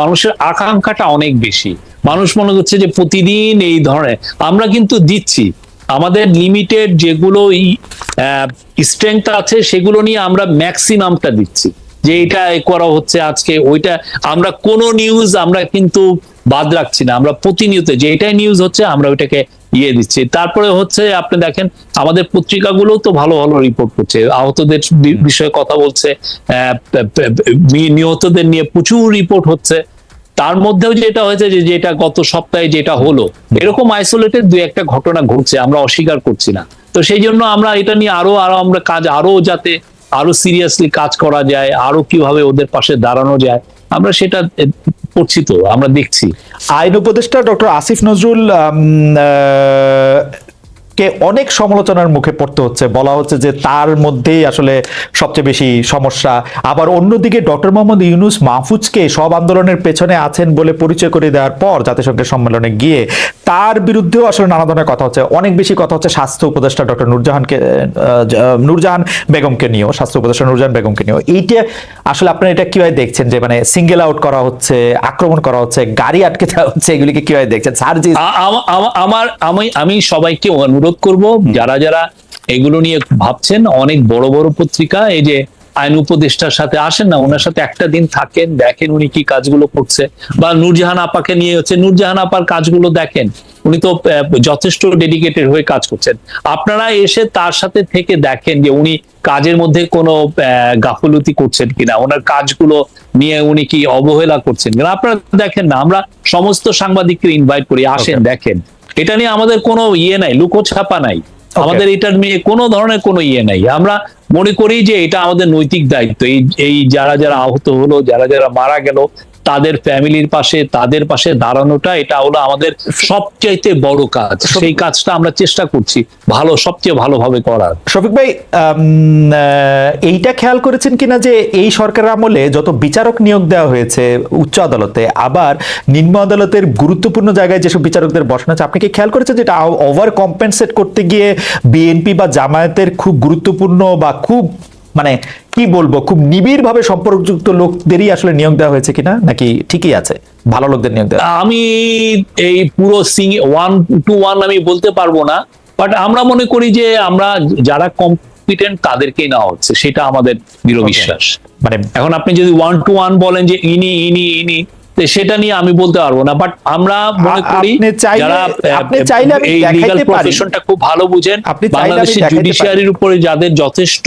মানুষের আকাঙ্ক্ষাটা অনেক বেশি। মানুষ মনে করছে যে প্রতিদিন এই ধরনের, আমরা কিন্তু দিচ্ছি। আমাদের লিমিটেড যেগুলো স্ট্রেংথ আছে, সেগুলো নিয়ে আমরা ম্যাক্সিমামটা দিচ্ছি। যে এটা করা হচ্ছে আজকে, ওইটা আমরা কোন নিউজ আমরা কিন্তু বাদ রাখছি না। আমরা প্রতিনিয়ত যে এটাই নিউজ হচ্ছে, আমরা ওইটাকে ইয়ে দিচ্ছি। তারপরে হচ্ছে আপনি দেখেন, আমাদের পত্রিকাগুলো তো ভালো ভালো রিপোর্ট করছে। আহতদের বিষয়ে কথা বলছে নিহতদের নিয়ে প্রচুর রিপোর্ট হচ্ছে। তার মধ্যেও যেটা হয়েছে যে যেটা গত সপ্তাহে যেটা হলো, এরকম আইসোলেটেড দুই একটা ঘটনা ঘটছে, আমরা অস্বীকার করছি না। তো সেই জন্য আমরা এটা নিয়ে আরও আরও আমরা কাজ, আরও যাতে আরও সিরিয়াসলি কাজ করা যায়, আরও কীভাবে ওদের পাশে দাঁড়ানো যায়, আমরা সেটা করছি তো, আমরা দেখছি। আইন উপদেষ্টা ডক্টর আসিফ নজরুল কে অনেক সমালোচনার মুখে পড়তে হচ্ছে। বলা হচ্ছে যে তার মধ্যেই আসলে সবচেয়ে বেশি সমস্যা। আবার অন্যদিকে ডক্টর মোহাম্মদ ইউনুস মাহফুজকে সব আন্দোলনের পেছনে আছেন বলে পরিচয় করে দেওয়ার পর জাতিসংঘের সম্মেলনে গিয়ে তার বিরুদ্ধেও আসলে নানা ধরনের কথা হচ্ছে। অনেক বেশি কথা হচ্ছে স্বাস্থ্য উপদেষ্টা ডক্টর নুরজাহানকে আহ, বেগমকে নিয়েও স্বাস্থ্য উপদেষ্টা নূরজাহান বেগমকে নিয়েও। এইটা আসলে আপনারা এটা কীভাবে দেখছেন যে মানে সিঙ্গেল আউট করা হচ্ছে আক্রমণ করা হচ্ছে গাড়ি আটকে দেওয়া হচ্ছে এগুলিকে কীভাবে দেখছেন? আমা- আমার আমি আমি সবাইকে অনুরোধ করব যারা যারা এগুলো নিয়ে ভাবছেন অনেক বড় বড় পত্রিকা এই যে আইন উপদেষ্টার সাথে আসেন না ওনার সাথে একটা দিন থাকেন দেখেন উনি কি কাজগুলো করছে। বা নূরজাহান আপাকে নিয়ে হচ্ছে নূরজাহান আপার কাজগুলো দেখেন। উনি তো যথেষ্ট ডেডিকেটেড হয়ে কাজ করছেন। আপনারা এসে তার সাথে থেকে দেখেন যে উনি কাজের মধ্যে কোনো গাফলতি করছেন কিনা ওনার কাজগুলো নিয়ে উনি কি অবহেলা করছেন কিনা। আপনারা দেখেন না আমরা সমস্ত সাংবাদিককে ইনভাইট করি আসেন দেখেন। এটা নিয়ে আমাদের কোনো ইয়ে নাই লুকোছাপা নাই। আমাদের এটার নিয়ে কোনো ধরনের কোনো ইয়ে নাই। আমরা মনে করি যে এটা আমাদের নৈতিক দায়িত্ব। এই এই যারা যারা আহত হলো যারা যারা মারা গেল তাদের ফ্যামিলির পাশে তাদের পাশে দাঁড়ানোটা এটা হলো আমাদের সবচাইতে বড় কাজ। সেই কাজটা আমরা চেষ্টা করছি ভালো সবচেয়ে ভালোভাবে করার। শফিক ভাই এইটা খেয়াল করেছেন কিনা যে এই সরকারের আমলে যত বিচারক নিয়োগ দেওয়া হয়েছে উচ্চ আদালতে আবার নিম্ন আদালতের গুরুত্বপূর্ণ জায়গায় যেসব বিচারকদের বসানো আছে আপনি কি খেয়াল করেছেন যে এটা ওভার কম্পেনসেট করতে গিয়ে বিএনপি বা জামায়াতের খুব গুরুত্বপূর্ণ বা খুব মানে কি বলব খুব নিবিড় ভাবে সম্পর্কযুক্ত লোকদেরই আসলে নিয়োগ দেওয়া হয়েছে কিনা নাকি ঠিকই আছে? ভালো লোকদের নিয়োগ দেওয়া। আমি এই পুরো সিং ওয়ান টু ওয়ান আমি বলতে পারব না বাট আমরা মনে করি যে আমরা যারা কম্পিটেন্ট তাদেরকেই নেওয়া হচ্ছে সেটা আমাদের দৃঢ় বিশ্বাস। মানে এখন আপনি যদি ওয়ান টু ওয়ান বলেন যে ইনি ইনি ইনি সেটা নিয়ে আমি বলতে পারব না বাট আমরা মনে করি আপনি চাইলে- যারা আমি এই লিগাল পারি। প্রফেশনটা খুব ভালো বুঝেন আপনি বাংলাদেশের জুডিশিয়ারির উপরে যাদের যথেষ্ট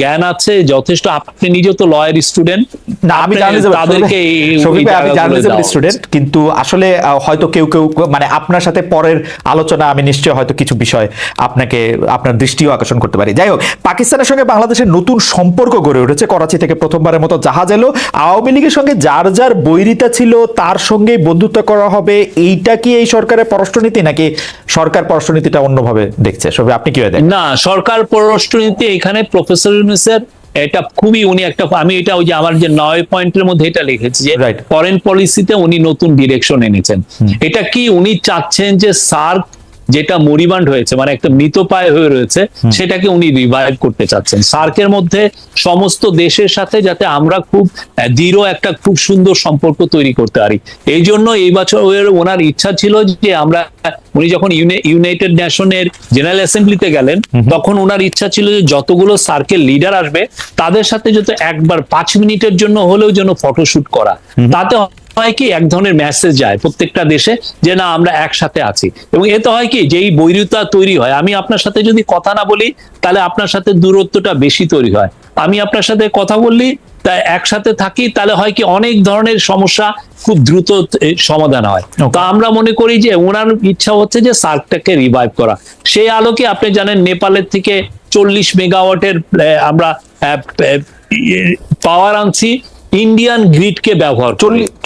জ্ঞান আছে যথেষ্ট। আপনি নিজে তো লয়ার স্টুডেন্ট না আমি তাদেরকে শফিক এই ভাই, আমি জায়গাগুলো জার্নালিজম স্টুডেন্ট কিন্তু আসলে হয়তো কেউ কেউ মানে আপনার সাথে পরের আলোচনা আমি নিশ্চয়ই হয়তো কিছু বিষয় আপনাকে আপনার দৃষ্টিও আকর্ষণ করতে পারি। যাই হোক পাকিস্তানের সঙ্গে বাংলাদেশের নতুন সম্পর্ক গড়ে উঠেছে। করাচি থেকে প্রথমবারের মতো জাহাজ এলো। আওয়ামী লীগের সঙ্গে যার যার বৈরিতা ছিল তার সঙ্গে বন্ধুত্ব করা হবে। এইটা কি এই সরকারের পররাষ্ট্রনীতি নাকি সরকার পররাষ্ট্রনীতিটা অন্যভাবে দেখছে? শফিক আপনি কি দেখেন? না সরকার পররাষ্ট্রনীতি এখানে প্রফেসর ইউনুসের এটা খুবই উনি একটা আমি এটা ওই যে আমার যে নয় পয়েন্টের মধ্যে এটা লিখেছি যে ফরেন পলিসিতে উনি নতুন ডিরেকশন এনেছেন। এটা কি উনি চাচ্ছেন যে সার্ক যেটা মরিবান্ড হয়েছে মানে একটা মৃতপায় হয়ে রয়েছে সেটাকে উনি রিভাইভ করতে চাচ্ছেন। সার্কের মধ্যে সমস্ত দেশের সাথে যাতে আমরা খুব দৃঢ় একটা খুব সুন্দর সম্পর্ক তৈরি করতে পারি। এই জন্য এই বছর ওর- ওনার ইচ্ছা ছিল যে আমরা উনি যখন ইউনাইটেড নেশনের জেনারেল অ্যাসেম্বলিতে গেলেন তখন ওনার ইচ্ছা ছিল যে যতগুলো সার্কেল লিডার আসবে তাদের সাথে যাতে একবার পাঁচ মিনিটের জন্য হলেও যেন ফটোশুট করা। তাতে হয় কি এক ধরনের মেসেজ যায় প্রত্যেকটা দেশে যে না আমরা একসাথে আছি। এবং এতে হয় কি যেই বৈরিতা তৈরি হয় আমি আপনার সাথে যদি কথা না বলি তাহলে আপনার সাথে দূরত্বটা বেশি তৈরি হয়। আমি আপনার সাথে কথা বললি তা একসাথে থাকি তাহলে হয় কি অনেক ধরনের সমস্যা খুব দ্রুত সমাধান হয়। তো আমরা মনে করি যে ওনার ইচ্ছা হচ্ছে যে সার্কটাকে রিভাইভ করা। সেই আলোকে আপনি জানেন নেপালের থেকে চল্লিশ মেগাওয়াটের আমরা পাওয়ার আনছি। ইন্ডিয়ান গ্রিড কে ব্যবহার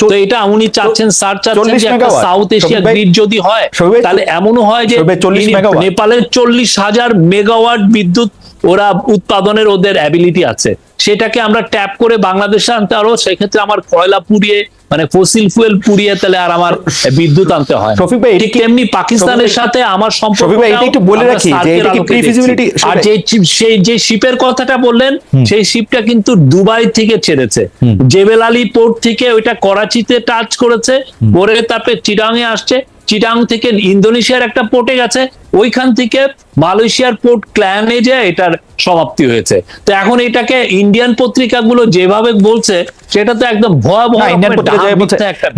তো এটা উনি চাচ্ছেন স্যার চাচ্ছেন 40 যে একটা সাউথ এশিয়া গ্রিড যদি হয় তাহলে এমনও হয় যে শফিক ভাই 40 ইনি- মেগাওয়াট। নেপালের চল্লিশ হাজার মেগাওয়াট বিদ্যুৎ ওরা উৎপাদনের ওদের অ্যাবিলিটি আছে। সেটাকে আমরা ট্যাপ করে বাংলাদেশে আনতে পারব সেক্ষেত্রে আমার কয়লা পুড়িয়ে মানে ফসিল ফুয়েল পুড়িয়ে তাহলে আর আমার বিদ্যুৎ আনতে হয়। শফিক ভাই, ঠিক তেমনি পাকিস্তানের সাথে আমার সম্পর্ক ভাই, এটা একটু বলে রাখি যে এটা কি pre-feasibility- আর যে সেই যে শিপের কথাটা বললেন সেই শিপটা কিন্তু দুবাই থেকে ছেড়েছে। জেবেল আলী পোর্ট থেকে ওইটা করাচিতে টাচ করেছে। করে তারপরে চিটাং এ আসছে। চিটাং থেকে ইন্দোনেশিয়ার একটা পোর্টে গেছে। ওইখান থেকে মালয়েশিয়ার পোর্ট ক্ল্যানে যে এটার সমাপ্তি হয়েছে। তো এখন এটাকে ইন্ডিয়ান পত্রিকাগুলো যেভাবে বলছে সেটা তো একদম ভয়াবহ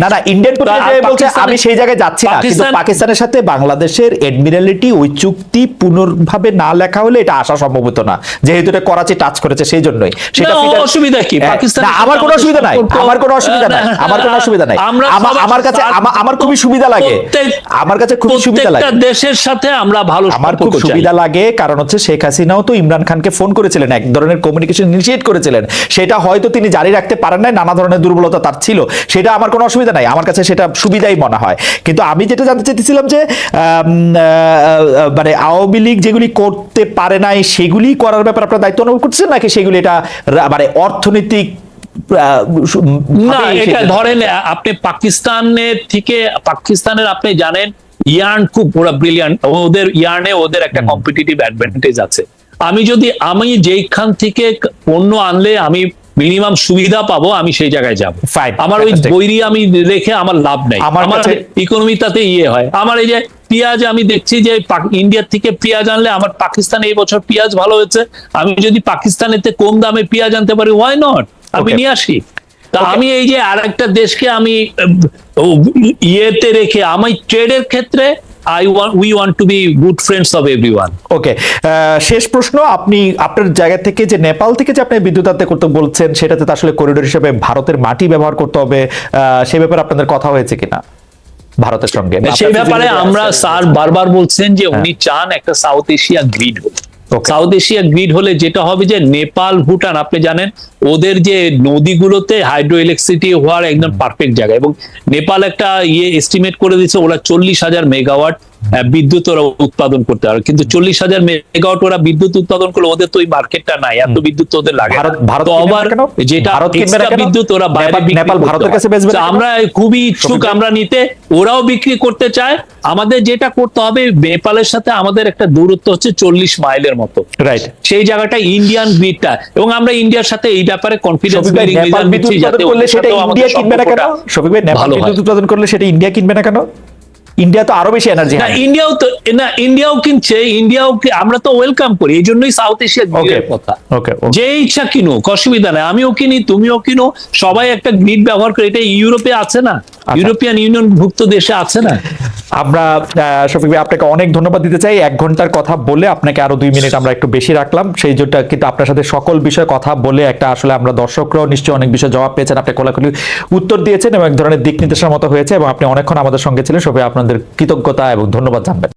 না না ইন্ডিয়ান পত্রিকা বলছে আমি সেই জায়গায় যাচ্ছি না কিন্তু পাকিস্তানের সাথে বাংলাদেশের এডমিরালিটি ওই চুক্তি পুনর্ভাবে না লেখা হলে এটা আসা সম্ভব হতো না যেহেতু এটা করাচি টাচ করেছে সেই জন্যই। সেটা অসুবিধা কি? হ্যাঁ, পাকিস্তানের না সাথে আমার কোনো অসুবিধা নাই আমার কোনো অসুবিধা নাই আমার কোনো অসুবিধা নাই। আমার কাছে আমার- আমার খুবই সুবিধা লাগে। আমার কাছে খুবই সুবিধা লাগে। দেশের সাথে আমরা ভালো আমার খুব সুবিধা লাগে কারণ হচ্ছে শেখ হাসিনাও তো ইমরান খানকে ফোন করেছিলেন এক ধরনের কমিউনিকেশন ইনিশিয়েট করেছিলেন। সেটা হয়তো তিনি জারি রাখতে পারেন নাই নানা ধরনের দুর্বলতা তার ছিল। সেটা আমার কোনো অসুবিধা নাই আমার কাছে সেটা সুবিধাই মনে হয়। কিন্তু আমি যেটা জানতে চাইতেছিলাম যে মানে আওয়ামী লীগ যেগুলি করতে পারে নাই সেগুলি করার ব্যাপারে আপনার দায়িত্ব অনুভব করছেন নাকি সেগুলি এটা মানে অর্থনৈতিক না এটা ধরেন আপনি পাকিস্তানের থেকে পাকিস্তানের আপনি জানেন ইয়ার্ন খুব ওরা ব্রিলিয়ান্ট ওদের ইয়ার্নে ওদের একটা কম্পিটিটিভ অ্যাডভান্টেজ আছে। আমি যদি আমি যেইখান থেকে পণ্য আনলে আমি মিনিমাম সুবিধা পাবো আমি সেই জায়গায় যাব। আমার ওই. বৈরি আমি রেখে আমার লাভ নাই। আমার ইকোনমি তাতে ইয়ে হয়। আমার এই যে পেঁয়াজ আমি দেখছি যে ইন্ডিয়ার থেকে পেঁয়াজ আনলে আমার পাকিস্তানে এই বছর পেঁয়াজ ভালো হয়েছে। আমি যদি পাকিস্তানেতে কম দামে পেঁয়াজ আনতে পারি ওয়াই নট আমি নিয়ে আসি। তা আমি এই যে আরেকটা দেশকে আমি ইয়েতে রেখে আমি ট্রেডের ক্ষেত্রে I want we want to be good friends of everyone okay শেষ প্রশ্ন আপনি আপনার জায়গা থেকে যে নেপাল থেকে যে আপনি বিদ্যুৎ আনতে করতে বলছেন সেটাতে তো আসলে করিডোর হিসেবে ভারতের মাটি ব্যবহার করতে হবে আহ, সে ব্যাপারে আপনাদের কথা হয়েছে কিনা? ভারতের সঙ্গে সেই ব্যাপারে আমরা? স্যার বারবার বলছেন যে উনি চান একটা সাউথ এশিয়া গ্রিড হোক. সাউথ এশিয়া গ্রিড হলে যেটা হবে যে নেপাল ভুটান আপনি জানেন ওদের যে নদীগুলোতে হাইড্রো ইলেকট্রিসিটি হওয়ার একদম পারফেক্ট জায়গা। এবং নেপাল একটা ইয়ে এস্টিমেট করে দিচ্ছে ওরা চল্লিশ হাজার মেগাওয়াট বিদ্যুৎ ওরা উৎপাদন করতে পারে। কিন্তু চল্লিশ হাজার মেগাওয়াট ওরা বিদ্যুৎ উৎপাদন করলে ওদের তো ওই মার্কেটটা নাই এত বিদ্যুৎ ওদের লাগে ভারত- আবার যেটা? বিদ্যুৎ ওরা বাইরে নেপাল- ভারতের কাছে বেচবে? আমরা খুবই ইচ্ছুক আমরা নিতে ওরাও বিক্রি করতে চায়। আমাদের যেটা করতে হবে নেপালের সাথে আমাদের একটা দূরত্ব হচ্ছে চল্লিশ মাইলের মতো। রাইট সেই জায়গাটা ইন্ডিয়ান গ্রিডটা এবং আমরা ইন্ডিয়ার সাথে এই ব্যাপারে কনফিডেন্স কেন? শফিক ভাই নেপাল বিদ্যুৎ উৎপাদন করলে সেটা ইন্ডিয়া কিনবে না কেন? ইন্ডিয়া তো আরও বেশি এনার্জি না ইন্ডিয়াও তো না ইন্ডিয়াও কিনছে ইন্ডিয়াও আমরা তো ওয়েলকাম করি এই জন্যই সাউথ এশিয়া কথা। ওকে যে ইচ্ছা কিনুক অসুবিধা নাই। আমিও কিনি তুমিও কিনো সবাই একটা গ্রিড ব্যবহার করে এটা ইউরোপে আছে না? আচ্ছা। ইউরোপিয়ান ইউনিয়ন ভুক্ত দেশে আছে না? আমরা শফিক ভাই আপনাকে অনেক ধন্যবাদ দিতে চাই। এক ঘণ্টার কথা বলে আপনাকে আরও দুই মিনিট আমরা একটু বেশি রাখলাম। সেই জন্য কিন্তু আপনার সাথে সকল বিষয়ে কথা বলে একটা আসলে আমরা দর্শকরাও নিশ্চয়ই অনেক বিষয় জবাব পেয়েছেন। আপনি কোলাকুলি উত্তর দিয়েছেন এবং এক ধরনের দিক নির্দেশের মতো হয়েছে এবং আপনি অনেকক্ষণ আমাদের সঙ্গে ছিলেন। সবাই আপনাদের কৃতজ্ঞতা এবং ধন্যবাদ জানবেন।